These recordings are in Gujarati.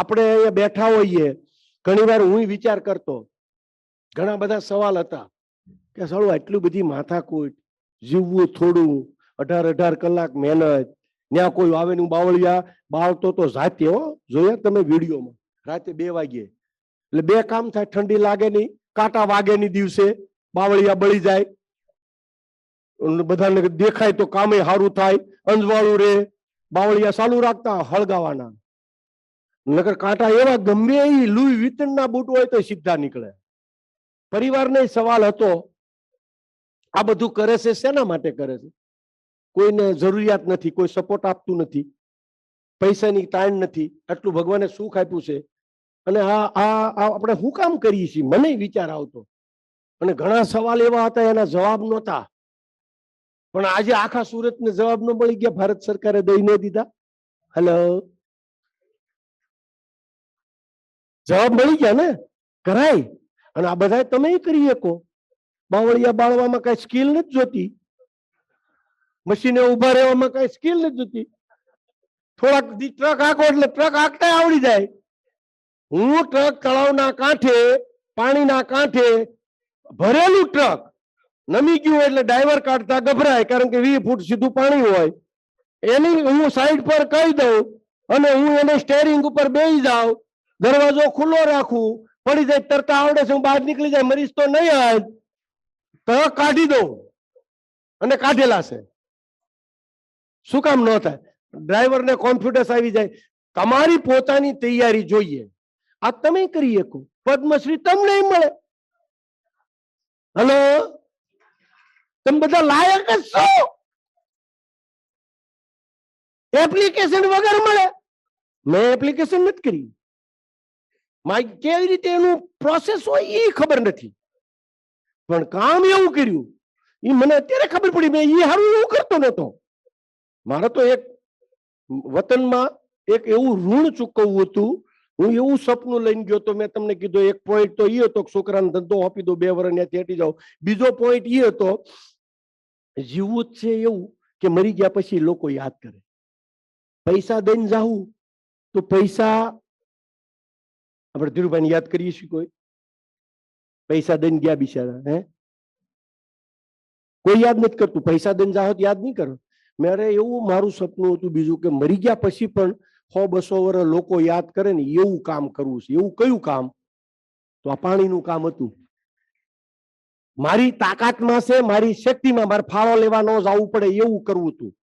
આપણે અહીંયા બેઠા હોઈએ ઘણી વાર હું વિચાર કરતો, ઘણા બધા સવાલ હતા કે સળું આટલું બધી માથાકૂટ, જીવવું થોડું, અઢાર અઢાર કલાક મહેનત ત્યાં કોઈ આવે ને બાવળિયા બાળતો તો જાતે હો, જોયા તમે વિડીયોમાં, રાતે બે વાગ્યે એટલે બે કામ થાય, ઠંડી લાગે નહીં, કાંટા વાગે નહીં દિવસે, બાવળિયા બળી જાય. બધાને દેખાય તો કામે સારું થાય, અંજવાળું રે, બાવળિયા ચાલુ રાખતા હળગાવાના. નકર કાંટા એવા ગમે એ લુઈ વિતણના બૂટ હોય તો સીધા નીકળે. પરિવારને સવાલ હતો, આ બધું કરે છે, શેના માટે કરે છે? કોઈને જરૂરિયાત નથી, કોઈ સપોર્ટ આપતું નથી, પૈસાની તાણ નથી, આટલું ભગવાને સુખ આપ્યું છે. અને આ આ આપણે શું કામ કરીએ છીએ? મને વિચાર આવતો. અને ઘણા સવાલ એવા હતા, એના જવાબ નહોતા. પણ આજે આખા સુરતને જવાબ ન મળી ગયા, ભારત સરકારે દઈ ન દીધા. હેલો જવાબ મળી ગયા ને? કરાય. અને આ બધા તમે કરી શકો. બાવળિયા બાળવામાં કઈ સ્કિલ નથી જોતી. મશીને ઊભા રહેવામાં કઈ સ્કિલ નથી જોતી. થોડાક ટ્રક આંકો એટલે ટ્રક આંકતા આવડી જાય. હું ટ્રક તળાવના કાંઠે, પાણીના કાંઠે ભરેલું ટ્રક નમી ગયું એટલે ડ્રાઈવર કાઢતા ગભરાય કારણ કે વીસ ફૂટ સીધું પાણી હોય. એની હું સાઈડ પર કહી દઉં અને હું એને સ્ટેરિંગ ઉપર બેસી જાઉં. દરવાજો ખુલ્લો રાખું, પડી જાય તરતા આવડે છે, હું બહાર નીકળી જાય મરીશ તો નહીં આજ તો કાઢી દઉં અને કાઢેલા છે. શું કામ ન થાય? ડ્રાઈવરને કોન્ફિડન્સ આવી જાય. તમારી પોતાની તૈયારી જોઈએ. આ તમે કરી શકો. પદ્મશ્રી તમને મળે. હલો? તમે બધા લાયક જ છો? એપ્લિકેશન વગર મળે. મેં એપ્લિકેશન નથી કરી. કેવી રીતે એનું પ્રોસેસ હોય એ ખબર નથી. પણ કામ એવું કર્યું એ મને અત્યારે ખબર પડી, મેં એ હારું એવું કરતો નતો મારે તો એક વતનમાં એક એવું ઋણ ચૂકવવું હતું. હું એવું સપનું લઈને ગયો તો મેં તમને કીધું, એક પોઈન્ટ તો એ હતો છોકરાને ધંધો આપી દો બે વર્ષ ત્યાંથી હટી જાઓ બીજો પોઈન્ટ એ હતો, જીવવું જ છે એવું કે મરી ગયા પછી લોકો યાદ કરે. પૈસા દઈને જાવું તો પૈસા આપણે ધીરુભાઈ યાદ કરીએ છીએ કોઈ? પૈસા દઈને ગયા બિચારા, હે? કોઈ યાદ નથી કરતું. પૈસા દઈને જાઓ યાદ નહીં કરો. મારે એવું મારું સપનું હતું બીજું કે મરી ગયા પછી પણ સો બસો વર્ષ લોકો યાદ કરે ને એવું કામ કરવું છે. એવું કયું કામ? તો આ પાણીનું કામ હતું. મારી તાકાતમાં છે, મારી શક્તિમાં મારે ફાળો લેવા ન જવું પડે એવું કરવું હતું.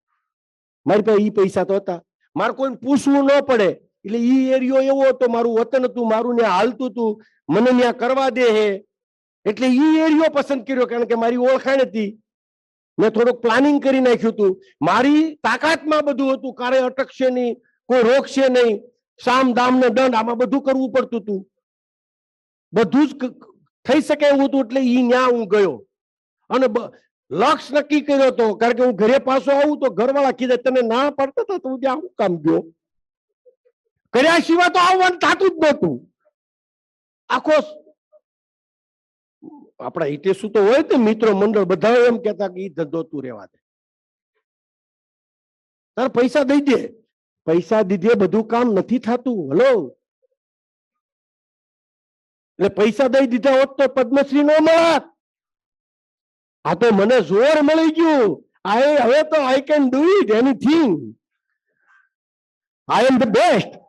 મારી પાસે એ પૈસા તો હતા. મારે કોઈને પૂછવું ન પડે. એટલે ઈ એરિયો એવો હતો, મારું વતન હતું, મારું ને હાલતું હતું, મને ત્યાં કરવા દે હે. એટલે ઈ એરિયો પસંદ કર્યો, કારણ કે મારી ઓળખાણ હતી. મેં થોડુંક પ્લાનિંગ કરી નાખ્યું હતું. મારી તાકાતમાં બધું હતું, કારે અટકશે નહીં, કોઈ રોકશે નહીં, સામ દામ ને દંડ, આમાં બધું કરવું પડતું હતું. બધું જ થઈ શકે એવું હતું, એટલે ઈ ન્યા હું ગયો. અને લક્ષ નક્કી કર્યો હતો કારણ કે હું ઘરે પાછો આવું તો ઘરવાળા કીધે, તને ના પડતા હતા તો હું ત્યાં શું કામ ગયો? કર્યા સિવાય તો આવવાનું થતું જ નહોતું. આખો આપણા હિતેશુ તો હોય ને મિત્રો મંડળ બધા એમ કેતા કે ઈ ધંધો તું રહેવા દે. તાર પૈસા દઈ દે. પૈસા દીધે બધું કામ નથી થતું. હલો? એટલે પૈસા દઈ દીધા હોત તો પદ્મશ્રી નો મળત. આ તો મને જોર મળી ગયું. આઈ હવે તો I can do it anything I am the best